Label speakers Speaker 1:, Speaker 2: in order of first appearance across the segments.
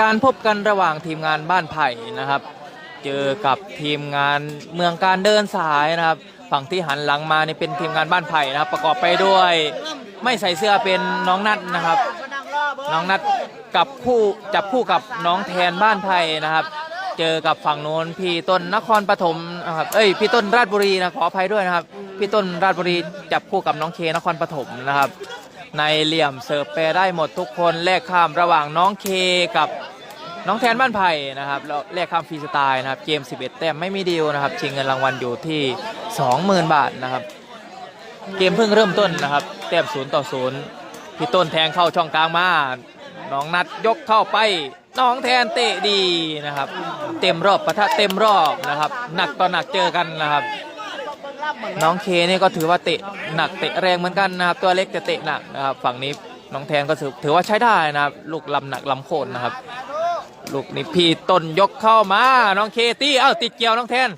Speaker 1: การพบกันระหว่างทีมงานบ้านไผ่นะครับ เจอกับทีมงานเมืองการเดินสายนะครับ ฝั่งที่หันหลังมานี่เป็นทีมงานบ้านไผ่นะครับ ประกอบไปด้วย ไม่ใส่เสื้อเป็นน้องนัดนะครับ น้องนัดกับคู่จับคู่กับน้องแทนบ้านไผ่นะครับ เจอกับฝั่งโน้นพี่ต้นนครปฐมนะครับเอ้ยพี่ต้นราชบุรีนะขออภัยด้วยนะครับ พี่ต้นราชบุรีจับคู่กับน้องเคนครปฐมนะครับ ในเหลี่ยมเสิร์ฟแปได้หมดทุกคนแลกข้ามระหว่างน้องเคกับน้องแทนบ้านไผ่นะครับแล้วแลกข้ามฟรีสไตล์นะครับเกม 11 แต้มไม่มีดีลนะครับชิงเงินรางวัลอยู่ที่ 20,000 บาทนะครับเกมเพิ่งเริ่มต้นนะครับแต้มศูนย์ต่อศูนย์พี่ต้นแทงเข้าช่องกลางมาน้องนัดยกเข้าไปน้องแทนเตะดีนะครับ เต็มรอบปะทะเต็มรอบนะครับ หนักต่อหนักเจอกันนะครับ น้องเคนี่ก็ถือว่าเตะหนักเตะแรงเหมือนกันนะครับตัวเล็กแต่เตะหนักนะครับฝั่งนี้น้องแทนก็ถือว่าใช้ได้นะครับลูกลำหนักลำโคนนะครับ ลูกนี้พี่ต้นยกเข้ามาน้องเคตี้เอ้าติดเกี่ยวน้องแทน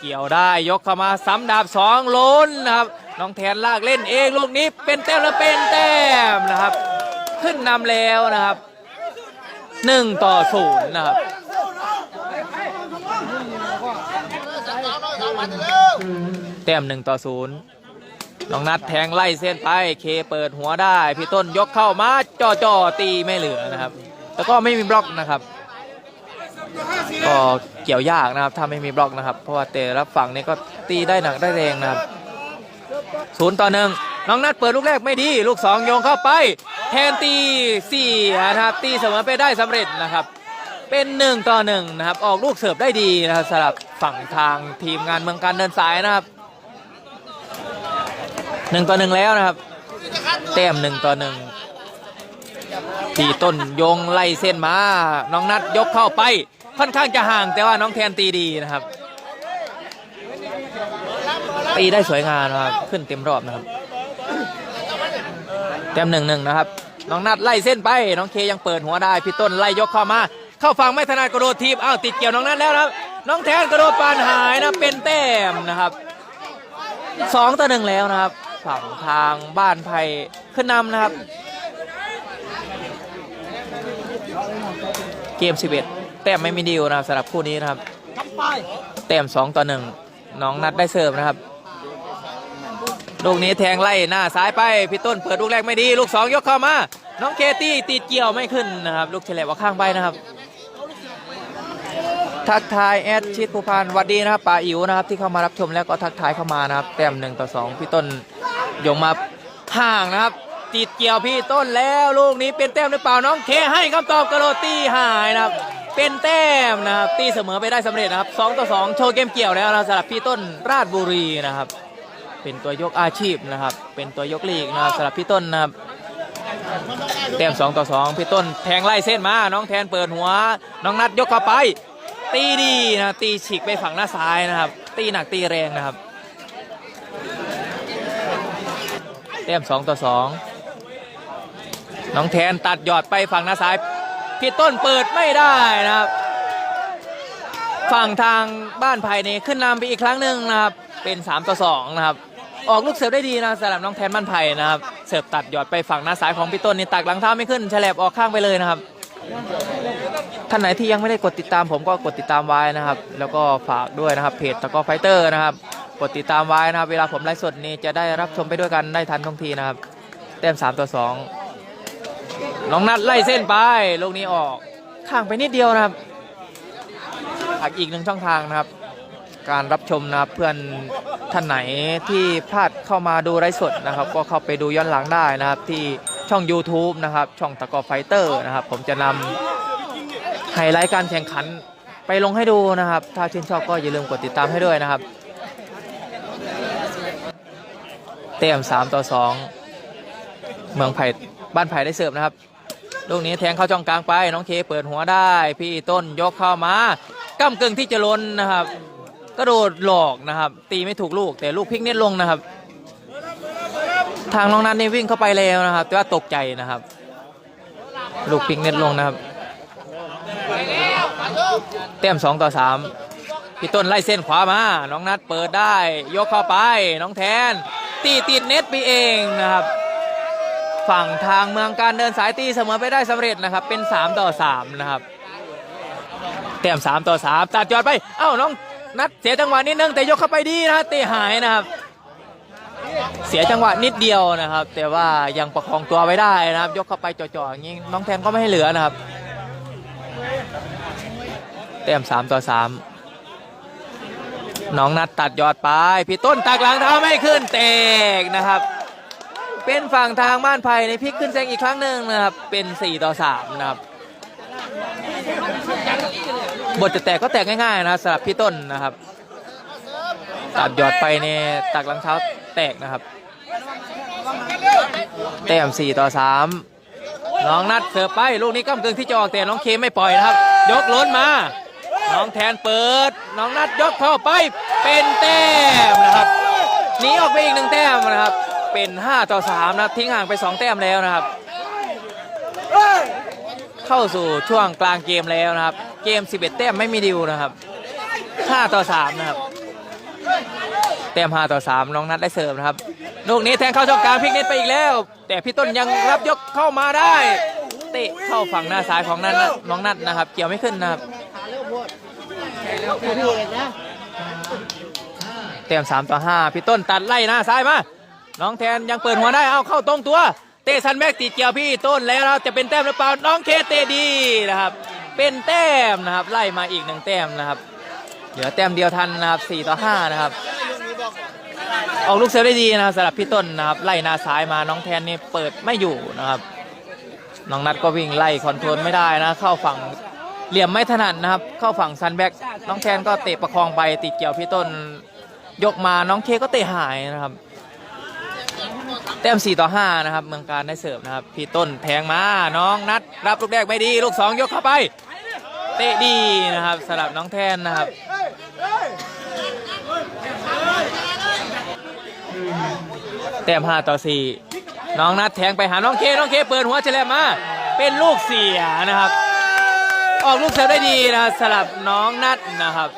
Speaker 1: เกี่ยวได้ยกเข้ามาซ้ำดาบสองล้นนะครับ น้องแทนลากเล่นเองลูกนี้เป็นแต้มแล้วเป็นแต้มนะครับ ขึ้นนำแล้วนะครับหนึ่งต่อศูนย์นะครับ แต้มหนึ่งต่อศูนย์น้องนัดแทงไล่เส้นไป เคเปิดหัวได้ พี่ต้นยกเข้ามาจ่อจ่อตีไม่เหลือนะครับ แล้วก็ไม่มีบล็อกนะครับ ก็เกี่ยวยากนะครับ ถ้าไม่มีบล็อกนะครับ เพราะว่าแต่ละฝั่งนี้ก็ตีได้หนักได้แรงนะครับศูนย์ต่อหนึ่งน้องนัดเปิดลูกแรกไม่ดี ลูกสองโยงเข้าไป แทนตีสี่นะครับตีเสมอไปได้สำเร็จนะครับ เป็นหนึ่งต่อหนึ่งนะครับ ออกลูกเสิร์ฟได้ดีนะครับสำหรับฝั่งทางทีมงานเมืองการเดินสายนะครับหนึ่งต่อหนึ่งแล้วนะครับ แต้มหนึ่งต่อหนึ่งทีต้นโยงไล่เส้นมา น้องนัดยกเข้าไปค่อนข้างจะห่างแต่ว่าน้องแทนตีดีนะครับ ตีได้สวยงามนะครับ ขึ้นเต็มรอบนะครับ แต้มหนึ่งหนึ่งนะครับ น้องนัดไล่เส้นไป น้องเคยังเปิดหัวได้ พี่ต้นไล่ยกเข้ามา เข้าฝั่งไม่ถนัดกระโดดทีบอ้าวติดเกี่ยวน้องนัดแล้วครับ น้องแทนกระโดดปานหายนะเป็นแต้มนะครับสองต่อหนึ่งแล้วนะครับ ฝั่งทางบ้านไผ่ขึ้นนำนะครับ เกม 11 แต้มไม่มีดีลนะครับสำหรับคู่นี้นะครับแต้ม2ต่อ1น้องนัดได้เสิร์ฟนะครับลูกนี้แทงไล่หน้าซ้ายไปพี่ต้นเปิดลูกแรกไม่ดี ลูก2ยกเข้ามา น้องเคตี้ติดเกี่ยวไม่ขึ้นนะครับ ลูกเฉลบออกข้างไปนะครับ ทักทายแอดชิดภูพานวัดดีนะครับป่าอิ๋วนะครับที่เข้ามารับชมแล้วก็ทักทายเข้ามานะครับ แต้มหนึ่งต่อสองพี่ต้นยงมาห่างนะครับติดเกี่ยวพี่ต้นแล้วลูกนี้เป็นแต้มหรือเปล่าน้องเคให้คำตอบกระโดดตีหายนะครับ เป็นแต้มนะครับตีเสมอไปได้สำเร็จนะครับสองต่อสองโชว์เกมเกี่ยวแล้วนะสำหรับพี่ต้นราชบุรีนะครับ เป็นตัวยกอาชีพนะครับ เป็นตัวยกลีกนะครับสำหรับพี่ต้นนะครับแต้ม2ต่อ2พี่ต้นแทงไล่เส้นมา น้องแทนเปิดหัว น้องนัดยกเข้าไป ตีดีนะตีฉีกไปฝั่งหน้าซ้ายนะครับ ตีหนักตีแรงนะครับแต้ม2ต่อ2น้องแทนตัดหยอดไปฝั่งหน้าซ้าย พี่ต้นเปิดไม่ได้นะครับ ฝั่งทางบ้านภายในขึ้นนำไปอีกครั้งหนึ่งนะครับ เป็น3ต่อ2นะครับ ออกลูกเสิร์ฟได้ดีนะสำหรับน้องแทนบ้านไผ่นะครับ เสิร์ฟตัดหยอดไปฝั่งหน้าซ้ายของพี่ต้นนี่ตักหลังเท้าไม่ขึ้นฉลบออกข้างไปเลยนะครับ ท่านไหนที่ยังไม่ได้กดติดตามผมก็กดติดตามไว้นะครับ แล้วก็ฝากด้วยนะครับเพจตะก้อไฟเตอร์นะครับ กดติดตามไว้นะครับ เวลาผมไลฟ์สดนี้จะได้รับชมไปด้วยกันได้ทันท่องทีนะครับแต้ม3ต่อ2น้องนัดไล่เส้นไปลูกนี้ออกข้างไปนิดเดียวนะครับอีกหนึ่งช่องทางนะครับ การรับชมนะครับเพื่อนท่านไหนที่พลาดเข้ามาดูไลฟ์สดนะครับ ก็เข้าไปดูย้อนหลังได้นะครับที่ ช่อง YouTube นะครับ ช่องตะกอไฟเตอร์นะครับ ผมจะนำไฮไลท์การแข่งขันไปลงให้ดูนะครับ ถ้าชื่นชอบก็อย่าลืมกดติดตามให้ด้วยนะครับ เต็ม3 ต่อ 2 เมืองไผ่บ้านไผ่ได้เสิร์ฟนะครับ ลูกนี้แทงเข้าช่องกลางไป น้องเคเปิดหัวได้ พี่ต้นยกเข้ามาก้ากึ่งที่จะล้นนะครับ กระโดดหลอกนะครับ ตีไม่ถูกลูกแต่ลูกพลิกเน็ตลงนะครับ ทางน้องนัทนี่วิ่งเข้าไปแล้วนะครับ แต่ว่าตกใจนะครับ ลูกพิกเน็ตลงนะครับแต้มสองต่อสามพี่ต้นไล่เส้นขวามา น้องนัดเปิดได้ ยกเข้าไป น้องแทน ตีติดเน็ตไปเองนะครับ ฝั่งทางเมืองการเดินสายตีเสมอไปได้สำเร็จนะครับ เป็น 3 ต่อ 3 นะครับเต็ม3ต่อ 3 ตัดยอดไป เอ้า น้องนัดเสียจังหวะนิดนึงแต่ยกเข้าไปดีนะเตะหายนะครับ เสียจังหวะนิดเดียวนะครับ แต่ว่ายังประคองตัวไว้ได้นะครับ ยกเข้าไปจ่อๆอย่างนี้น้องแทนก็ไม่ให้เหลือนะครับเต็ม3ต่อ3น้องนัดตัดยอดไป พี่ต้นตักหลังเท้าไม่ขึ้นเตกนะครับ เป็นฝั่งทางบ้านไผ่ในพลิกขึ้นแซงอีกครั้งหนึ่งนะครับ เป็น 4 ต่อ 3 นะครับ บทจะแตกก็แตกง่ายๆนะสำหรับพี่ต้นนะครับ ตัดยอดไปในตักหลังเท้า แตกนะครับ แต้ม4ต่อ3น้องนัดเสิร์ฟไปลูกนี้ก้ามกึ่งที่จะออกแต่น้องเคไม่ปล่อยนะครับ ยกล้นมา น้องแทนเปิด น้องนัดยกเข้าไป เป็นแต้มนะครับหนีออกไปอีกหนึ่งแต้มนะครับ เป็น5ต่อ3นะทิ้งห่างไป2แต้มแล้วนะครับ เข้าสู่ช่วงกลางเกมแล้วนะครับ เกม 11 แต้มไม่มีดิวนะครับ5ต่อ3นะครับ แต้ม5ต่อ3น้องนัดได้เสิร์ฟนะครับลูกนี้แทงเข้าช่องกลางพลิกเน็ตไปอีกแล้ว แต่พี่ต้นยังรับยกเข้ามาได้เตะเข้าฝั่งหน้าซ้ายของนัดน้องนัดนะครับ เกี่ยวไม่ขึ้นนะครับเต็ม3ต่อ5พี่ต้นตัดไล่หน้าซ้ายมา น้องแทนยังเปิดหัวได้ เอาเข้าตรงตัว เตะซันแม็กติดเกี่ยวพี่ต้นแล้วนะครับจะเป็นแต้มหรือเปล่า น้องเคเตดีนะครับ เป็นแต้มนะครับ ไล่มาอีกหนึ่งแต้มนะครับ เหลือแต้มเดียวทันนะครับ4ต่อ5นะครับ ออกลูกเซร์ฟได้ดีนะครับสำหรับพี่ต้นนะครับ ไล่นาซ้ายมาน้องแทนนี่เปิดไม่อยู่นะครับ น้องนัดก็วิ่งไล่คอนโทรลไม่ได้นะ เข้าฝั่งเหลี่ยมไม่ถนัดนะครับ เข้าฝั่งซันแบ็กน้องแทนก็เตะประคองไปติดเกี่ยวพี่ต้นยกมาน้องเคก็เตะหายนะครับแต้ม4ต่อ5นะครับเมืองการได้เสิร์ฟนะครับ พี่ต้นแทงมาน้องนัด รับลูกแรกไม่ดี ลูก 2 ยกเข้าไป เตะดีนะครับสำหรับน้องแทนนะครับ แต้ม5ต่อ4น้องนัดแทงไปหาน้องเค น้องเคเปิดหัวเฉลบมา เป็นลูกเสียนะครับ ออกลูกเสิร์ฟได้ดีนะครับสลับน้องนัดนะครับ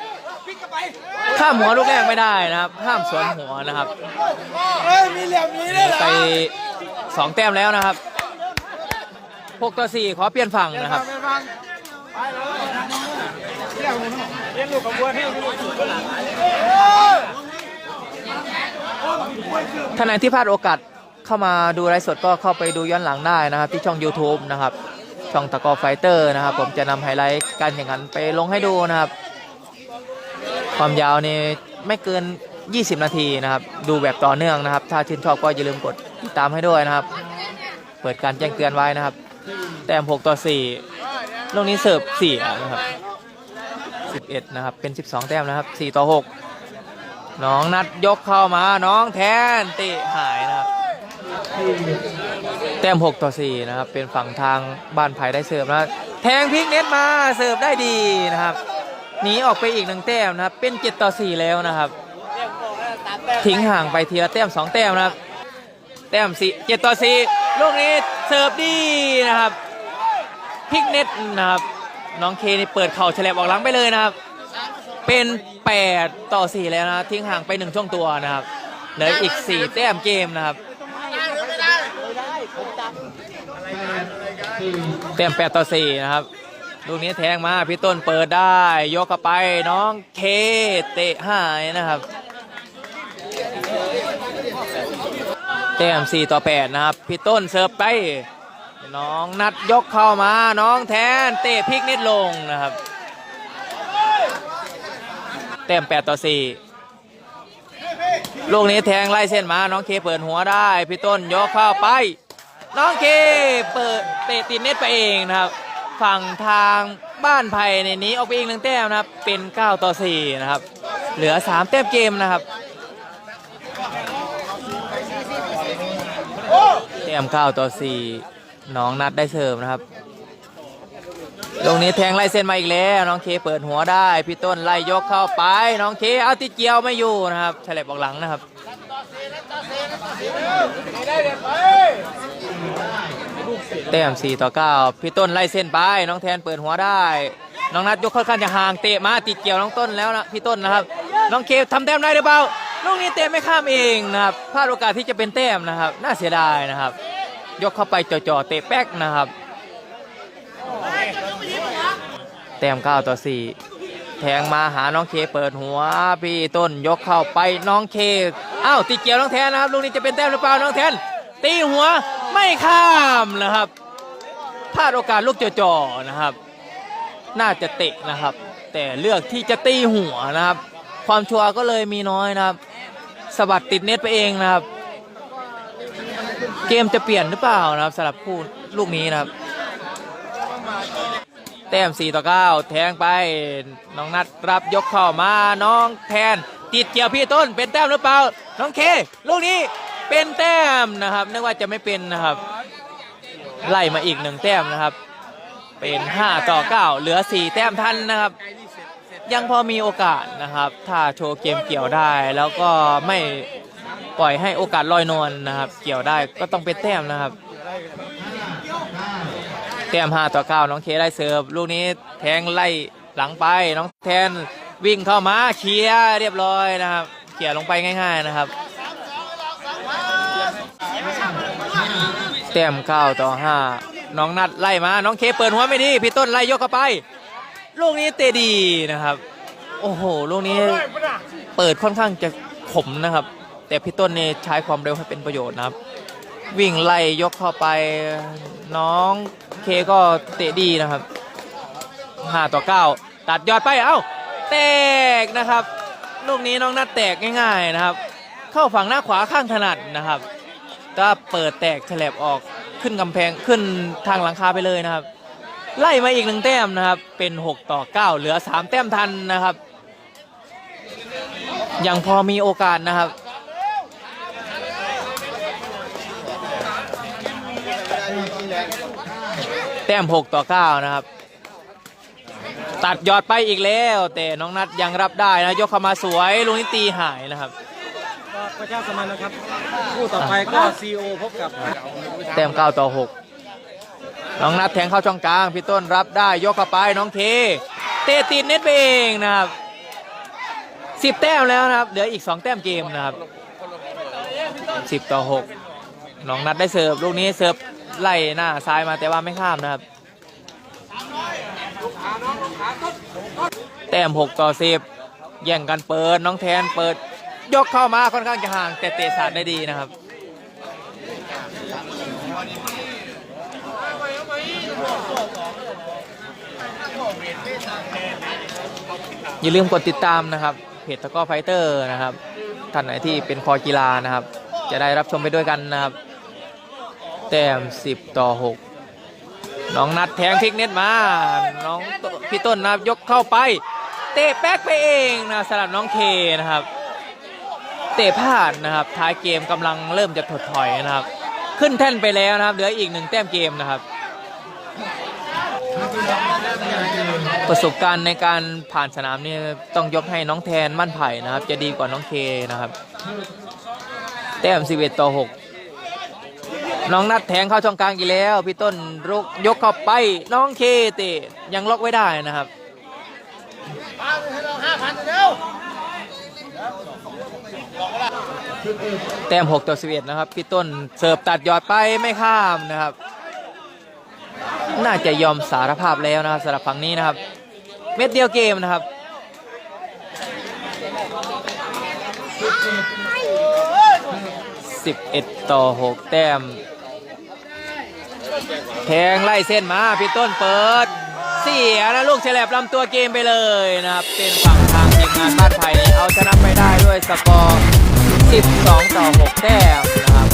Speaker 1: ข้ามหัวลูกแรกไม่ได้นะครับข้ามสวนหัวนะครับ
Speaker 2: เฮ้ยมีเหลี่ยมนี้ด้วยเหรอ
Speaker 1: ไปสองแต้มแล้วนะครับหกต่อสี่ขอเปลี่ยนฝั่งนะครับ
Speaker 2: ไปฟังไปเลยเรียกผมเรียกลูกขบวนให้ลูก
Speaker 1: ท่านไหนที่พลาดโอกาสเข้ามาดูไลฟ์สดก็เข้าไปดูย้อนหลังได้นะครับ ที่ช่อง YouTube นะครับ ช่องตะกอไฟเตอร์นะครับ ผมจะนำไฮไลท์การแข่งขันไปลงให้ดูนะครับ ความยาวนี่ไม่เกิน 20 นาทีนะครับ ดูแบบต่อเนื่องนะครับ ถ้าชื่นชอบก็อย่าลืมกดติดตามให้ด้วยนะครับ เปิดการแจ้งเตือนไว้นะครับ แต้ม 6 ต่อ 4 ลูกนี้เสิร์ฟ4นะครับ 11 นะครับ เป็น 12 แต้มนะครับ 4 ต่อ 6 น้องนัดยกเข้ามาน้องแทนเตะหายนะครับแต้ม6ต่อ4นะครับ เป็นฝั่งทางบ้านไผ่ได้เสิร์ฟนะแทงพิกเน็ตมาเสิร์ฟได้ดีนะครับหนีออกไปอีกหนึ่งแต้มนะครับ เป็น7ต่อ4แล้วนะครับ ทิ้งห่างไปทีละแต้ม2แต้มนะครับ แต้ม4 7ต่อ4ลูกนี้เสิร์ฟดีนะครับพิกเน็ตนะครับ น้องเคนี่เปิดเข่าฉลบออกหลังไปเลยนะครับ เป็น 8 ต่อ 4 แล้วนะทิ้งห่างไป 1 ช่วงตัวนะครับเหลืออีก 4 แต้มเกมนะครับแต้ม 8 ต่อ 4 นะครับลูกนี้แทงมาพี่ต้นเปิดได้ ยกเข้าไปน้องเคเตะหายนะครับ แต้ม 4 ต่อ 8 นะครับ พี่ต้นเสิร์ฟไป น้องนัดยกเข้ามาน้องแทนเตะพลิกนิดลงนะครับ แต้ม 8 ต่อ 4 ลูกนี้แทงไล่เส้นมาน้องเคเปิดหัวได้ พี่ต้นยกเข้าไป น้องเคเปิดเตะติดเน็ตไปเองนะครับ ฝั่งทางบ้านไผ่ในนี้ออกไปอีกหนึ่งแต้มนะครับ เป็น 9 ต่อ 4 นะครับ เหลือ 3 แต้มเกมนะครับแต้ม9ต่อ 4 น้องนัดได้เสิร์ฟนะครับ ตรงนี้แทงไล่เส้นมาอีกแล้วน้องเคเปิดหัวได้พี่ต้นไล่ยกเข้าไป น้องเคเอาติดเกียวไม่อยู่นะครับฉลบออกหลังนะครับแต้ม4ต่อ9พี่ต้นไล่เส้นไป น้องแทนเปิดหัวได้ น้องนัดยกค่อนข้างจะห่างเตะมาติดเกี่ยวน้องต้นแล้วนะพี่ต้นนะครับ น้องเคทำแต้มได้หรือเปล่าลูกนี้เตะไม่ข้ามเองนะครับพลาดโอกาสที่จะเป็นแต้มนะครับ น่าเสียดายนะครับ ยกเข้าไปจ่อๆเตะแป๊กนะครับ แต้ม9ต่อ4แทงมาหาน้องเคเปิดหัว พี่ต้นยกเข้าไปน้องเคอ้าวตีเกี่ยวน้องแทนนะครับลูกนี้จะเป็นแต้มหรือเปล่าน้องแทน ตีหัวไม่ข้ามนะครับพลาดโอกาสลูกจ่อๆนะครับ น่าจะเตะนะครับ แต่เลือกที่จะตีหัวนะครับ ความชัวร์ก็เลยมีน้อยนะครับสะบัดติดเน็ตไปเองนะครับ เกมจะเปลี่ยนหรือเปล่านะครับสำหรับคู่ลูกนี้นะครับ แต้ม4ต่อ9แทงไป น้องนัดรับยกเข้ามาน้องแทน ติดเกี่ยวพี่ต้นเป็นแต้มหรือเปล่า น้องเค ลูกนี้เป็นแต้มนะครับนึกว่าจะไม่เป็นนะครับ ไล่มาอีกหนึ่งแต้มนะครับ เป็น 5 ต่อ 9 เหลือ 4 แต้มทันนะครับ ยังพอมีโอกาสนะครับ ถ้าโชว์เกมเกี่ยวได้ แล้วก็ไม่ปล่อยให้โอกาสลอยนวลนะครับ เกี่ยวได้ก็ต้องเป็นแต้มนะครับ แต้ม5ต่อ9น้องเคได้เสิร์ฟลูกนี้แทงไล่หลังไปน้องแทนวิ่งเข้ามาเคลียร์เรียบร้อยนะครับเคลียร์ลงไปง่าย ๆนะครับแต้ม9ต่อ5น้องนัดไล่มาน้องเคเปิดหัวไม่ดีพี่ต้นไล่ยกเข้าไปลูกนี้เตะดีนะครับ โอ้โหลูกนี้เปิดค่อนข้างจะขมนะครับ แต่พี่ต้นเนี่ยใช้ความเร็วให้เป็นประโยชน์นะครับ วิ่งไล่ยกเข้าไปน้อง เคก็เตะดีนะครับ5ต่อ9ตัดยอดไปเอ้าแตกนะครับ ลูกนี้น้องนัดแตกง่ายๆนะครับ เข้าฝั่งหน้าขวาข้างถนัดนะครับก็เปิดแตกแฉลบออกขึ้นกำแพงขึ้นทางหลังคาไปเลยนะครับ ไล่มาอีกหนึ่งแต้มนะครับ เป็น 6 ต่อ 9 เหลือ 3 แต้มทันนะครับ ยังพอมีโอกาสนะครับ แต้ม 6 ต่อ 9 นะครับ ตัดยอดไปอีกแล้ว แต่น้องนัดยังรับได้นะ ยกเข้ามาสวยลูกนี้ตีหายนะครับ
Speaker 2: ฝากประชาสัมพันธ์นะครับ คู่ต่อไปก็ซีโอพบกับ
Speaker 1: แต้ม 9 ต่อ 6 น้องนัดแทงเข้าช่องกลาง พี่ต้นรับได้ยกเข้าไปน้องเค เตะติดเน็ตไปเองนะครับ10แต้มแล้วนะครับ เหลืออีก2แต้มเกมนะครับ10ต่อ6น้องนัดได้เสิร์ฟลูกนี้เสิร์ฟ ไล่หน้าซ้ายมาแต่ว่าไม่ข้ามนะครับ แต้ม6ต่อ10แย่งกันเปิดน้องแทนเปิด ยกเข้ามาค่อนข้างจะห่าง แต่เตะสาดได้ดีนะครับอย่าลืมกดติดตามนะครับ เพจตะก้อไฟเตอร์นะครับท่านไหนที่เป็นคอกีฬานะครับ จะได้รับชมไปด้วยกันนะครับ แต้ม10ต่อ6น้องนัดแทงพลิกเน็ตมา น้องพี่ต้นนะครับยกเข้าไป เตะแป๊กไปเองนะสำหรับน้องเคนะครับ เตะพลาดนะครับ ท้ายเกมกำลังเริ่มจะถดถอยนะครับ ขึ้นแท่นไปแล้วนะครับ เหลืออีกหนึ่งแต้มเกมนะครับ ประสบการณ์ในการผ่านสนามนี่ต้องยกให้น้องแทนมั่นไผ่นะครับ จะดีกว่าน้องเคนะครับ แต้ม11ต่อ6 น้องนัดแทงเข้าช่องกลางอีกแล้วพี่ต้นรุกยกเข้าไปน้องเคเตะยังล็อกไว้ได้นะครับแต้ม6ต่อ11นะครับพี่ต้นเสิร์ฟตัดยอดไปไม่ข้ามนะครับ น่าจะยอมสารภาพแล้วนะครับสำหรับฝั่งนี้นะครับ เม็ดเดียวเกมนะครับ11 ต่อ 6 แต้ม แทงไล่เส้นมาพี่ต้นเปิด เสียนะลูกเฉลบลำตัวเกมไปเลยนะครับ เป็นฝั่งทางทีมงานบ้านไผ่เอาชนะไปได้ด้วยสกอร์ 12 ต่อ 6 แต้มนะครับ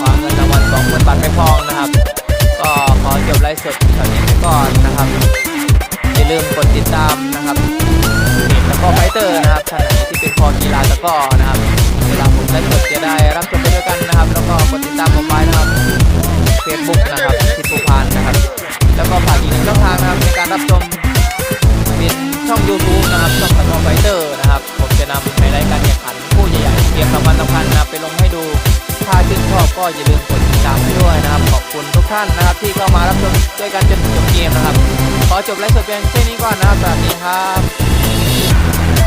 Speaker 1: คว้าเงินรางวัล20,000บาทไปพองนะครับ ก็ขอจบไลฟ์สดเท่านี้ไปก่อนนะครับอย่าลืมกดติดตามนะครับเพจตะกร้อไฟเตอร์นะครับท่านไหนที่เป็นคอกีฬาตะกร้อนะครับเวลาผมไลฟ์สดจะได้รับชมไปด้วยกันนะครับ แล้วก็กดติดตามผมไว้นะครับ เฟซบุ๊กนะครับทิศภูพานนะครับ แล้วก็ฝากอีกหนึ่งช่องทางนะครับในการรับชมเป็นช่อง YouTube นะครับ ช่องตะกร้อไฟเตอร์นะครับ ผมจะนำไฮไลท์การแข่งขันคู่ใหญ่ๆเกมสำคัญสำคัญนะครับไปลงให้ดู ถ้าชื่นชอบก็อย่าลืมกดติดตามให้ด้วยนะครับ ขอบคุณทุกท่านนะครับ ที่เข้ามารับชมด้วยกันจนจบเกมนะครับ ขอจบไลฟ์สดเพียงแค่นี้ก่อนนะครับสวัสดีครับ